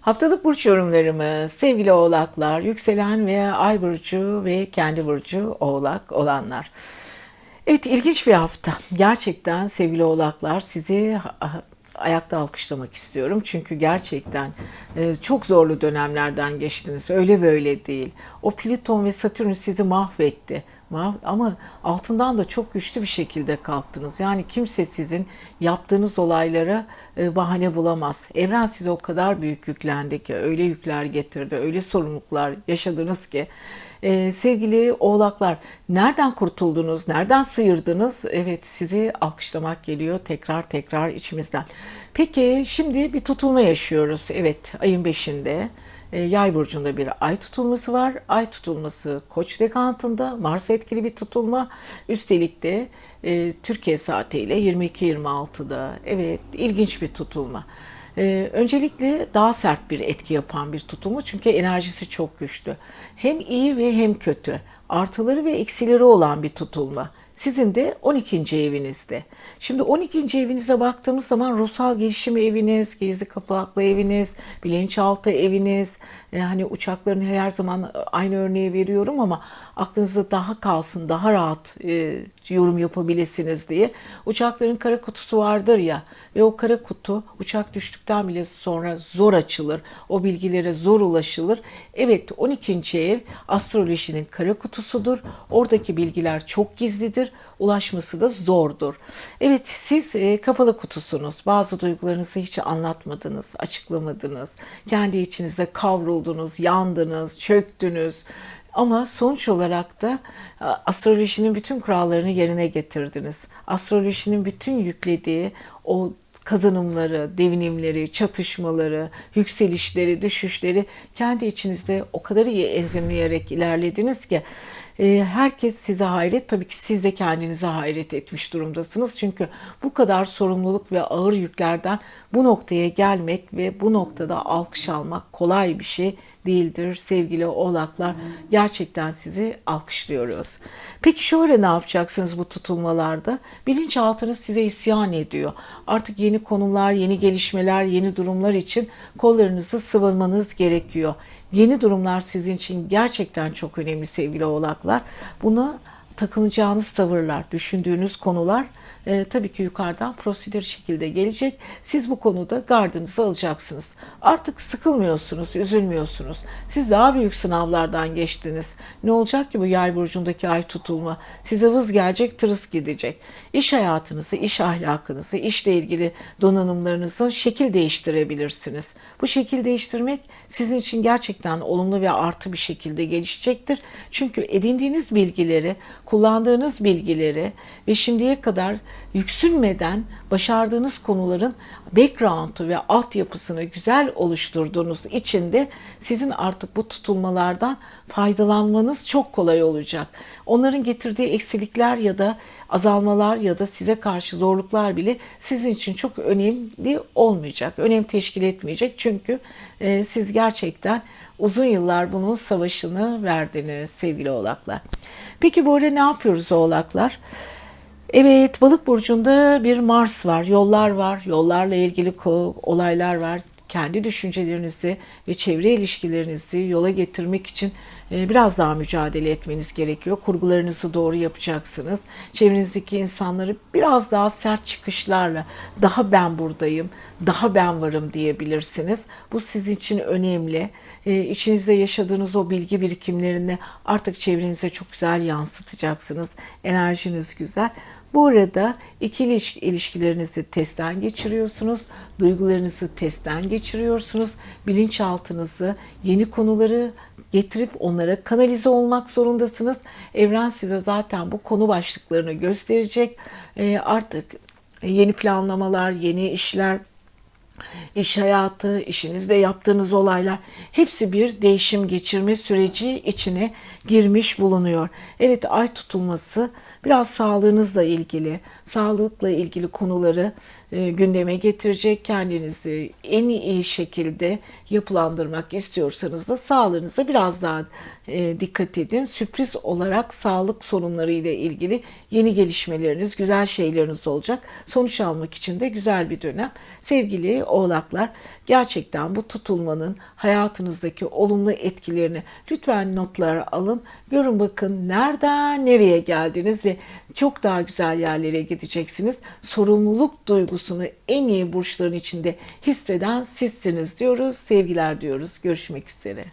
Haftalık burç yorumlarımı sevgili oğlaklar, yükselen ve ay burcu ve kendi burcu oğlak olanlar. Evet ilginç bir hafta. Gerçekten sevgili oğlaklar sizi ayakta alkışlamak istiyorum. Çünkü gerçekten e, çok zorlu dönemlerden geçtiniz. Öyle böyle değil. O Plüton ve Satürn sizi mahvetti. Ama altından da çok güçlü bir şekilde kalktınız. Yani kimse sizin yaptığınız olaylara e, bahane bulamaz. Evren size o kadar büyük yüklendi ki, öyle yükler getirdi, öyle sorumluluklar yaşadınız ki. Ee, sevgili oğlaklar, nereden kurtuldunuz, nereden sıyırdınız? Evet, sizi alkışlamak geliyor tekrar tekrar içimizden. Peki, şimdi bir tutulma yaşıyoruz. Evet, ayın 5'inde. E, Yay burcunda bir ay tutulması var. Ay tutulması Koç dekantında Mars etkili bir tutulma. Üstelik de e, Türkiye saatiyle 22.26'da. Evet, ilginç bir tutulma. Ee, öncelikle daha sert bir etki yapan bir tutulma çünkü enerjisi çok güçlü. Hem iyi ve hem kötü. Artıları ve eksileri olan bir tutulma. Sizin de 12. evinizde. Şimdi 12. evinize baktığımız zaman ruhsal gelişim eviniz, gizli kapaklı eviniz, bilinçaltı eviniz, e, hani uçakların her zaman aynı örneği veriyorum ama aklınızda daha kalsın, daha rahat e, yorum yapabilirsiniz diye. Uçakların kara kutusu vardır ya ve o kara kutu uçak düştükten bile sonra zor açılır. O bilgilere zor ulaşılır. Evet 12. ev astrolojinin kara kutusudur. Oradaki bilgiler çok gizlidir. Ulaşması da zordur. Evet siz e, kapalı kutusunuz. Bazı duygularınızı hiç anlatmadınız, açıklamadınız. Kendi içinizde kavruldunuz, yandınız, çöktünüz. Ama sonuç olarak da e, astrolojinin bütün kurallarını yerine getirdiniz. Astrolojinin bütün yüklediği o kazanımları, devinimleri, çatışmaları, yükselişleri, düşüşleri kendi içinizde o kadar iyi enzimleyerek ilerlediniz ki e, herkes size hayret, tabii ki siz de kendinize hayret etmiş durumdasınız. Çünkü bu kadar sorumluluk ve ağır yüklerden bu noktaya gelmek ve bu noktada alkış almak kolay bir şey değildir sevgili oğlaklar. Gerçekten sizi alkışlıyoruz. Peki şöyle ne yapacaksınız bu tutulmalarda? Bilinçaltınız size isyan ediyor. Artık yeni konumlar, yeni gelişmeler, yeni durumlar için kollarınızı sıvamanız gerekiyor. Yeni durumlar sizin için gerçekten çok önemli sevgili oğlaklar. Buna takılacağınız tavırlar, düşündüğünüz konular e, tabii ki yukarıdan prosedür şekilde gelecek. Siz bu konuda gardınızı alacaksınız. Artık sıkılmıyorsunuz, üzülmüyorsunuz. Siz daha büyük sınavlardan geçtiniz. Ne olacak ki bu yay burcundaki ay tutulma? Size vız gelecek, tırıs gidecek. İş hayatınızı, iş ahlakınızı, işle ilgili donanımlarınızı şekil değiştirebilirsiniz. Bu şekil değiştirmek sizin için gerçekten olumlu ve artı bir şekilde gelişecektir. Çünkü edindiğiniz bilgileri, kullandığınız bilgileri ve şimdiye kadar yüksünmeden başardığınız konuların background'u ve altyapısını güzel oluşturduğunuz için de sizin artık bu tutulmalardan faydalanmanız çok kolay olacak. Onların getirdiği eksilikler ya da azalmalar ya da size karşı zorluklar bile sizin için çok önemli olmayacak. Önem teşkil etmeyecek. Çünkü e, siz gerçekten uzun yıllar bunun savaşını verdiniz sevgili oğlaklar. Peki ara ne yapıyoruz oğlaklar? Evet, balık burcunda bir Mars var, yollar var, yollarla ilgili olaylar var. Kendi düşüncelerinizi ve çevre ilişkilerinizi yola getirmek için biraz daha mücadele etmeniz gerekiyor. Kurgularınızı doğru yapacaksınız. Çevrenizdeki insanları biraz daha sert çıkışlarla daha ben buradayım, daha ben varım diyebilirsiniz. Bu sizin için önemli. E, içinizde yaşadığınız o bilgi birikimlerini artık çevrenize çok güzel yansıtacaksınız. Enerjiniz güzel. Bu arada ikili iliş- ilişkilerinizi testten geçiriyorsunuz, duygularınızı testten geçiriyorsunuz, bilinçaltınızı, yeni konuları getirip onlara kanalize olmak zorundasınız. Evren size zaten bu konu başlıklarını gösterecek. Ee, artık yeni planlamalar, yeni işler, iş hayatı, işinizde yaptığınız olaylar hepsi bir değişim geçirme süreci içine girmiş bulunuyor. Evet ay tutulması biraz sağlığınızla ilgili, sağlıkla ilgili konuları gündeme getirecek. Kendinizi en iyi şekilde yapılandırmak istiyorsanız da sağlığınıza biraz daha e, dikkat edin. Sürpriz olarak sağlık sorunları ile ilgili yeni gelişmeleriniz, güzel şeyleriniz olacak. Sonuç almak için de güzel bir dönem. Sevgili oğlaklar, gerçekten bu tutulmanın hayatınızdaki olumlu etkilerini lütfen notlara alın. Görün bakın nereden nereye geldiniz ve çok daha güzel yerlere gideceksiniz. Sorumluluk duygusunu en iyi burçların içinde hisseden sizsiniz diyoruz. Sevgiler diyoruz. Görüşmek üzere.